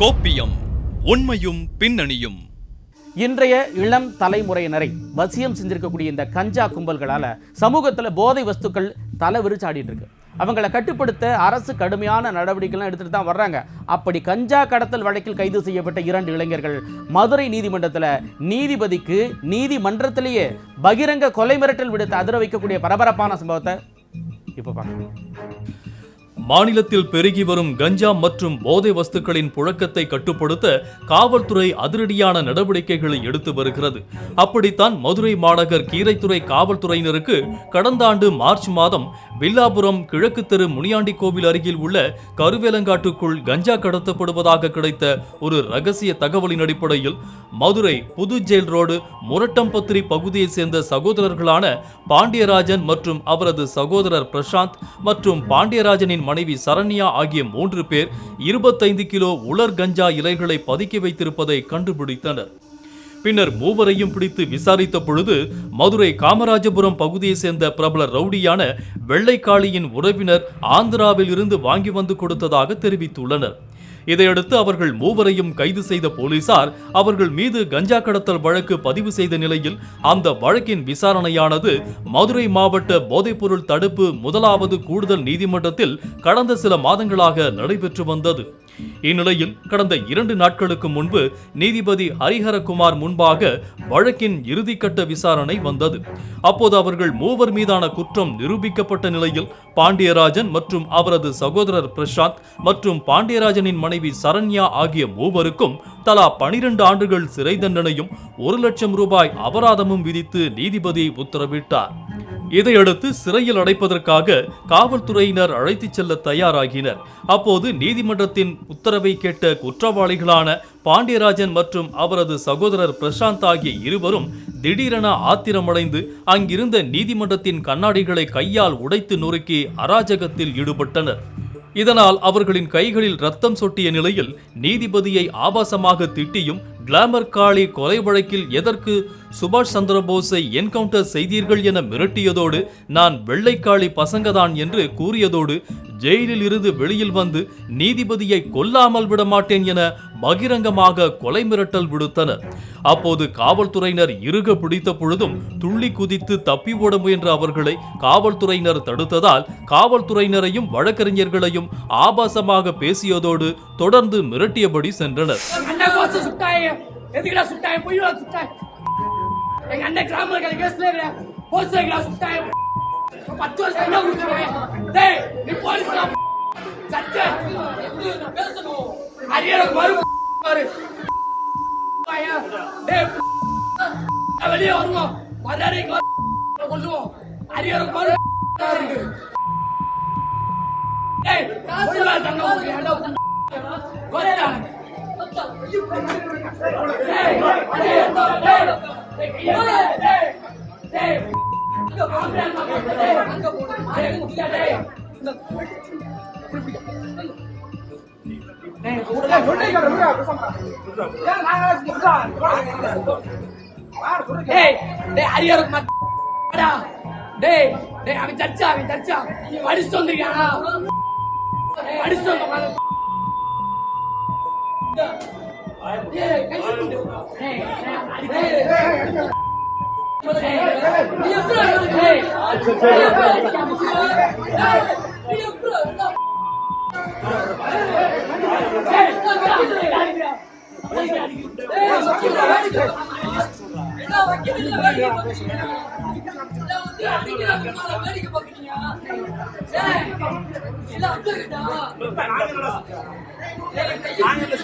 கோப்பியம் உண்மையும் பின்னணியும். இன்றைய இளம் தலைமுறையினரை வசியம் செஞ்சிருக்கக்கூடிய இந்த கஞ்சா கும்பல்களால சமூகத்துல போதை வஸ்துக்கள் தலை விரிச்சாடிட்டு இருக்கு அவங்கள கட்டுப்படுத்த அரசு கடுமையான நடவடிக்கைலாம் எடுத்துட்டு தான் வர்றாங்க. அப்படி கஞ்சா கடத்தல் வழக்கில் கைது செய்யப்பட்ட இரண்டு இளைஞர்கள் மதுரை நீதிமன்றத்தில் நீதிபதிக்கு நீதிமன்றத்திலேயே பகிரங்க கொலை மிரட்டல் விடுத்து அதிர வைக்கக்கூடிய பரபரப்பான சம்பவத்தை இப்போ பார்க்கலாம் மாநிலத்தில் பெருகி வரும் கஞ்சா மற்றும் போதை வஸ்துக்களின் புழக்கத்தை கட்டுப்படுத்த காவல்துறை அதிரடியான நடவடிக்கைகளை எடுத்து வருகிறது. அப்படித்தான் மதுரை மாநகர் கீரைத்துறை காவல்துறையினருக்கு கடந்த ஆண்டு மார்ச் மாதம் வில்லாபுரம் கிழக்கு தெரு முனியாண்டி கோவில் அருகில் உள்ள கருவேலங்காட்டுக்குள் கஞ்சா கடத்தப்படுவதாக கிடைத்த ஒரு ரகசிய தகவலின் அடிப்படையில் மதுரை புது ஜெயில் ரோடு முரட்டம்பத்திரி பகுதியைச் சேர்ந்த சகோதரர்களான பாண்டியராஜன் மற்றும் அவரது சகோதரர் பிரசாந்த் மற்றும் பாண்டியராஜனின் மனைவி சரண்யா ஆகிய மூன்று பேர் இருபத்தைந்து கிலோ உலர் கஞ்சா இலைகளை பதுக்கி வைத்திருப்பதை கண்டுபிடித்தனர். பின்னர் மூவரையும் பிடித்து விசாரித்த பொழுது மதுரை காமராஜபுரம் பகுதியை சேர்ந்த பிரபல ரவுடியான வெள்ளைக்காளியின் உறவினர் ஆந்திராவில் இருந்து வாங்கி வந்து கொடுத்ததாக தெரிவித்துள்ளனர். இதையடுத்து அவர்கள் மூவரையும் கைது செய்த போலீசார் அவர்கள் மீது கஞ்சா கடத்தல் வழக்கு பதிவு செய்த நிலையில் அந்த வழக்கின் விசாரணையானது மதுரை மாவட்ட போதைப்பொருள் தடுப்பு முதலாவது கூடுதல் நீதிமன்றத்தில் கடந்த சில மாதங்களாக நடைபெற்று வந்தது. இந்நிலையில் கடந்த இரண்டு நாட்களுக்கு முன்பு நீதிபதி ஹரிஹரகுமார் முன்பாக வழக்கின் இறுதிக்கட்ட விசாரணை வந்தது. அப்போது அவர்கள் மூவர் மீதான குற்றம் நிரூபிக்கப்பட்ட நிலையில் பாண்டியராஜன் மற்றும் அவரது சகோதரர் பிரசாந்த் மற்றும் பாண்டியராஜனின் மனைவி சரண்யா ஆகிய மூவருக்கும் தலா பனிரெண்டு ஆண்டுகள் சிறை தண்டனையும் ஒரு லட்சம் ரூபாய் அபராதமும் விதித்து நீதிபதி உத்தரவிட்டார். இதையடுத்து சிறையில் அடைப்பதற்காக காவல்துறையினர் அழைத்துச் செல்ல தயாராகினர். அப்போது நீதிமன்றத்தின் உத்தரவை கேட்ட குற்றவாளிகளான பாண்டியராஜன் மற்றும் அவரது சகோதரர் பிரசாந்த் ஆகிய இருவரும் திடீரென ஆத்திரமடைந்து அங்கிருந்த நீதிமன்றத்தின் கண்ணாடிகளை கையால் உடைத்து நொறுக்கி அராஜகத்தில் ஈடுபட்டனர். இதனால் அவர்களின் கைகளில் ரத்தம் சொட்டிய நிலையில் நீதிபதியை ஆபாசமாக திட்டியும் கிளாமர் காளி கொலை வழக்கில் எதற்கு சுபாஷ் சந்திரபோஸை என்கவுண்டர் செய்தீர்கள் என மிரட்டியதோடு நான் வெள்ளைக்காளி பசங்கதான் என்று கூறியதோடு ஜெயிலில் இருந்து வெளியில் வந்து நீதிபதியை கொல்லாமல் விட மாட்டேன் என பகிரங்கமாக கொலை மிரட்டல் விடுத்தனர். அப்போது காவல்துறையினர் இறுக பிடித்த பொழுதும் துள்ளி குதித்து தப்பி ஓட முயன்ற அவர்களை காவல்துறையினர் தடுத்ததால் காவல்துறையினரையும் வழக்கறிஞர்களையும் ஆபாசமாக பேசியதோடு தொடர்ந்து மிரட்டியபடி சென்றனர். எங்க அண்ணன் கிராமத்துல கேஸ்ல போஸ்டர்களா சுட்டாங்க பத்து வருஷம் என்ன கொடுத்துருவேன் டேய் நீ போலீஸ் சச்ச பேசணும் அரியருக்கு மறு பாரு. டேய் வெளியே வருவோம் மரியாதை கொள்ளுவோம் அரியருக்கு மறு இருக்கு டேய் காசு தங்க உங்களுக்கு இடம் கொத்தா டேய் டேய் அவன் சர்ச்சா அவன் சர்ச்சா படிச்சுட்டு வந்திருக்கானா படிச்சுட்டு வந்த வேடிக்கை பாக்குறீங்க இப்ப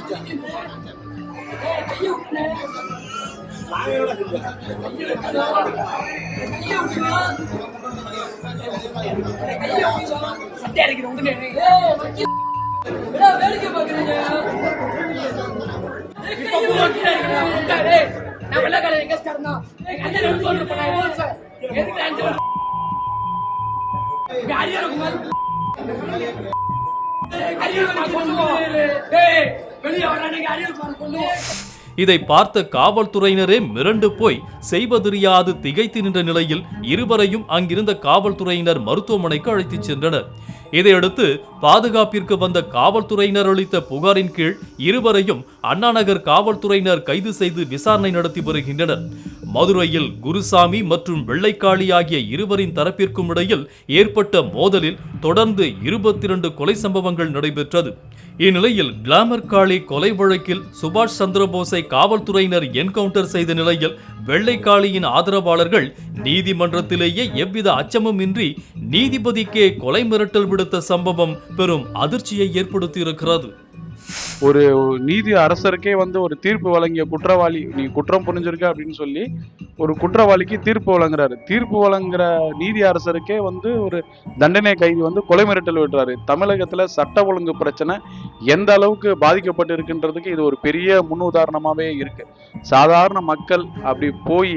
பூரா கீழே நான் எங்க ஸ்டார்னா? எவ்வளவு சார்? எதுக்கு அஞ்சு வெளியே வர்றானுங்க, அரியலகுமார் கொல்லுவோம். இதை பார்த்த காவல்துறையினரே மிரண்டு போய் செய்வதறியாது திகைத்து நின்ற நிலையில் இருவரையும் அங்கிருந்த காவல்துறையினர் மருத்துவமனைக்கு அழைத்துச் சென்றனர். இதையடுத்து பாதுகாப்பிற்கு வந்த காவல்துறையினர் அளித்த புகாரின் கீழ் இருவரையும் அண்ணாநகர் காவல்துறையினர் கைது செய்து விசாரணை நடத்தி வருகின்றனர். மதுரையில் குருசாமி மற்றும் வெள்ளைக்காளி ஆகிய இருவரின் தரப்பிற்கும் இடையில் ஏற்பட்ட மோதலில் தொடர்ந்து இருபத்தி இரண்டு கொலை சம்பவங்கள் நடைபெற்றது. இந்நிலையில் கிளாமர் காளி கொலை வழக்கில் சுபாஷ் சந்திரபோஸை காவல்துறையினர் என்கவுண்டர் செய்த நிலையில் வெள்ளைக்காளியின் ஆதரவாளர்கள் நீதிமன்றத்திலேயே எவ்வித அச்சமும் இன்றி நீதிபதிக்கே கொலை மிரட்டல் விடுத்த சம்பவம் பெரும் அதிர்ச்சியை ஏற்படுத்தியிருக்கிறது. ஒரு நீதி அரசருக்கே வந்து ஒரு தீர்ப்பு வழங்கிய குற்றவாளி நீ குற்றம் புரிஞ்சிருக்க அப்படின்னு சொல்லி ஒரு குற்றவாளிக்கு தீர்ப்பு வழங்குறாரு. தீர்ப்பு வழங்குற நீதி அரசருக்கே வந்து ஒரு தண்டனை கைதி வந்து கொலை மிரட்டல் விடுறாரு. தமிழகத்துல சட்ட ஒழுங்கு பிரச்சனை எந்த அளவுக்கு பாதிக்கப்பட்டு இருக்குன்றதுக்கு இது ஒரு பெரிய முன்னுதாரணமாவே இருக்கு. சாதாரண மக்கள் அப்படி போய்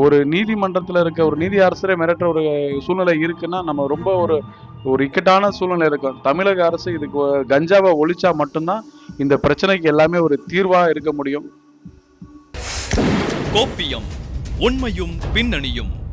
ஒரு நீதிமன்றத்தில் இருக்க ஒரு நீதி அரசரை மிரட்டுற ஒரு சூழ்நிலை இருக்குன்னா நம்ம ரொம்ப ஒரு ஒரு இக்கட்டான சூழ்நிலை இருக்கும் தமிழக அரசு இதுக்கு கஞ்சாவை ஒழிச்சா மட்டும்தான் இந்த பிரச்சனைக்கு எல்லாமே ஒரு தீர்வா இருக்க முடியும். கோப்பியம் உண்மையும் பின்னணியும்.